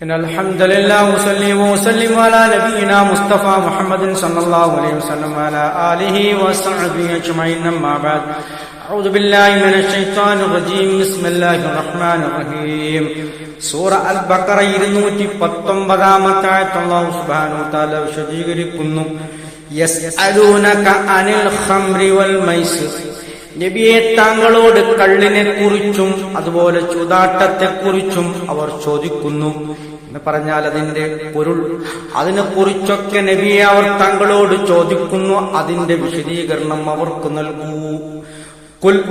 إن الحمد لله وصلي وسلم على نبينا مصطفى محمد صلى الله عليه وسلم وعلى آله وصحبه أجمعين أما بعد أعوذ بالله من الشيطان الرجيم بسم الله الرحمن الرحيم സൂറ അൽ ബക്കറ ഇരുന്നൂറ്റി പത്തൊമ്പതാമത്തെ ആയത്ത് അല്ലാഹു സുബ്ഹാനഹു വതആല വിശദീകരിക്കുന്നു യസ്അലൂനക അനിൽ ഖംറി വൽ മൈസിർ നബിയെ താങ്കളോട് കള്ളിനെ കുറിച്ചും അതുപോലെ ചൂതാട്ടത്തെ കുറിച്ചും അവർ ചോദിക്കുന്നു. എന്ന് പറഞ്ഞാൽ അതിന്റെ പൊരുൾ അതിനെ കുറിച്ചൊക്കെ നബിയെ അവർ താങ്കളോട് ചോദിക്കുന്നു. അതിന്റെ വിശദീകരണം അവർക്ക് നൽകൂ.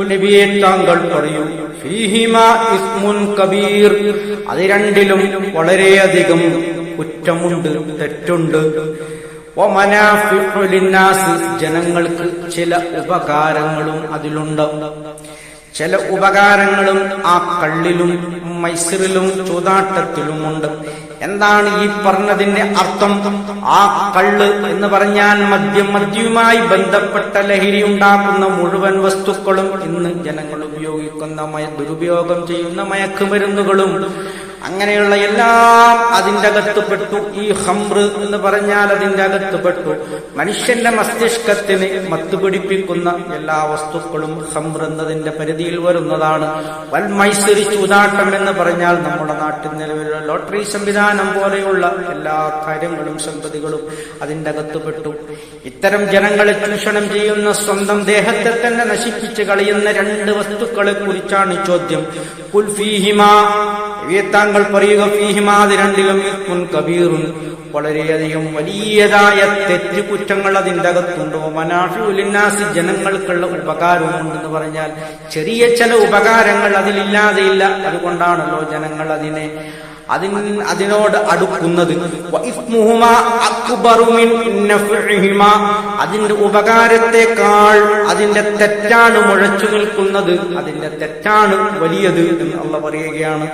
നബിയെ താങ്കൾ പറയൂ. ഇസ്മുൻ കബീർ. അത് രണ്ടിലും വളരെയധികം കുറ്റമുണ്ട് തെറ്റുണ്ട്. ജനങ്ങൾക്ക് ചില ഉപകാരങ്ങളും അതിലുണ്ട്. ചില ഉപകാരങ്ങളും ആ കള്ളിലും മൈസറിലും ചൂതാട്ടത്തിലുമുണ്ട്. എന്താണ് ഈ പറഞ്ഞതിന്റെ അർത്ഥം? ആ കള്ള് എന്ന് പറഞ്ഞാൽ മദ്യം മദ്യവുമായി ബന്ധപ്പെട്ട ലഹരി ഉണ്ടാക്കുന്ന മുഴുവൻ വസ്തുക്കളും ഇന്ന് ജനങ്ങൾ ഉപയോഗിക്കുന്ന ദുരുപയോഗം ചെയ്യുന്ന മയക്കുമരുന്നുകളും അങ്ങനെയുള്ള എല്ലാം അതിന്റെ അകത്ത് പെട്ടു. ഈ ഹംറ് എന്ന് പറഞ്ഞാൽ അതിന്റെ അകത്ത് പെട്ടു. മനുഷ്യന്റെ മസ്തിഷ്കത്തിന് മത്തുപിടിപ്പിക്കുന്ന എല്ലാ വസ്തുക്കളും ഹംറ് എന്നതിന്റെ പരിധിയിൽ വരുന്നതാണ്. വൽമൈസരി ചൂതാട്ടം എന്ന് പറഞ്ഞാൽ നമ്മുടെ നാട്ടിൽ നിലവിലുള്ള ലോട്ടറി സംവിധാനം പോലെയുള്ള എല്ലാ കാര്യങ്ങളും സമ്പതികളും അതിന്റെ അകത്ത് പെട്ടു. ഇത്തരം ജനങ്ങളെ ചൂഷണം ചെയ്യുന്ന സ്വന്തം ദേഹത്തെ തന്നെ നശിപ്പിച്ച് കളയുന്ന രണ്ട് വസ്തുക്കളെ കുറിച്ചാണ് ചോദ്യം. ഇവയെ താങ്കൾ പറയുക ഫീഹിമാത് രണ്ടിലും. കബീറുൻ. വളരെയധികം വലിയതായ തെറ്റ് കുറ്റങ്ങൾ അതിന്റെ അകത്തുണ്ട്. മനാഷുലിന്നാസി ജനങ്ങൾക്കുള്ള ഉപകാരമുണ്ടെന്ന് പറഞ്ഞാൽ ചെറിയ ചില ഉപകാരങ്ങൾ അതിലില്ലാതെയില്ല. അതുകൊണ്ടാണല്ലോ ജനങ്ങൾ അതിനെ അതിൻ അതിനോട് അടുക്കുന്നത്. അതിന്റെ ഉപകാരത്തെക്കാൾ അതിന്റെ തെറ്റാണ് മുഴച്ചു നിൽക്കുന്നത്. അതിന്റെ തെറ്റാണ് വലിയത് എന്ന് അള്ള പറയുകയാണ്.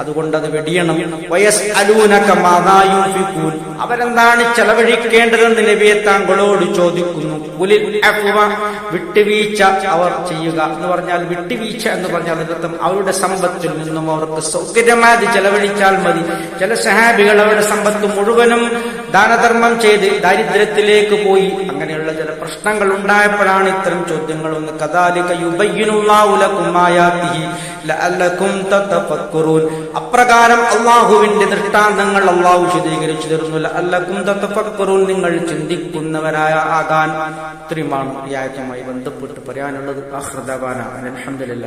അതുകൊണ്ട് അത് വെടിയണം. വയസ് അലൂനക്കമാതായൂഫിക്കൂൻ അവരെന്താണ് ചെലവഴിക്കേണ്ടതെന്ന് നബിയെ താങ്കളോട് ചോദിക്കുന്നു. പുലിൽ വിട്ടുവീഴ്ച അവർ ചെയ്യുക എന്ന് പറഞ്ഞാൽ വിട്ടുവീഴ്ച എന്ന് പറഞ്ഞാൽ അതിനർത്ഥം അവരുടെ സമ്പത്തിൽ നിന്നും അവർക്ക് സൗകര്യമായത് ചെലവഴിച്ചാൽ മതി. ചില സഹാബികൾ അവരുടെ സമ്പത്ത് മുഴുവനും ദാനധർമ്മം ചെയ്ത് ദാരിദ്ര്യത്തിലേക്ക് പോയി. അങ്ങനെയുള്ള ചില പ്രശ്നങ്ങൾ ഉണ്ടായപ്പോഴാണ് ഇത്തരം ചോദ്യങ്ങൾ ഒന്ന് അപ്രകാരം അള്ളാഹുവിന്റെ ദൃഷ്ടാന്തങ്ങൾ അള്ളാഹു വിശദീകരിച്ചു തരുന്നു. അല്ലക്കും തത്തഫക്കുറൂൻ നിങ്ങൾ ചിന്തിക്കുന്നവരായ ആകാൻ ഇത്രയുമാണ് ഈ ആയത്തുമായി ബന്ധപ്പെട്ട് പറയാനുള്ളത്. അഹ്രദാന അലഹമില്ല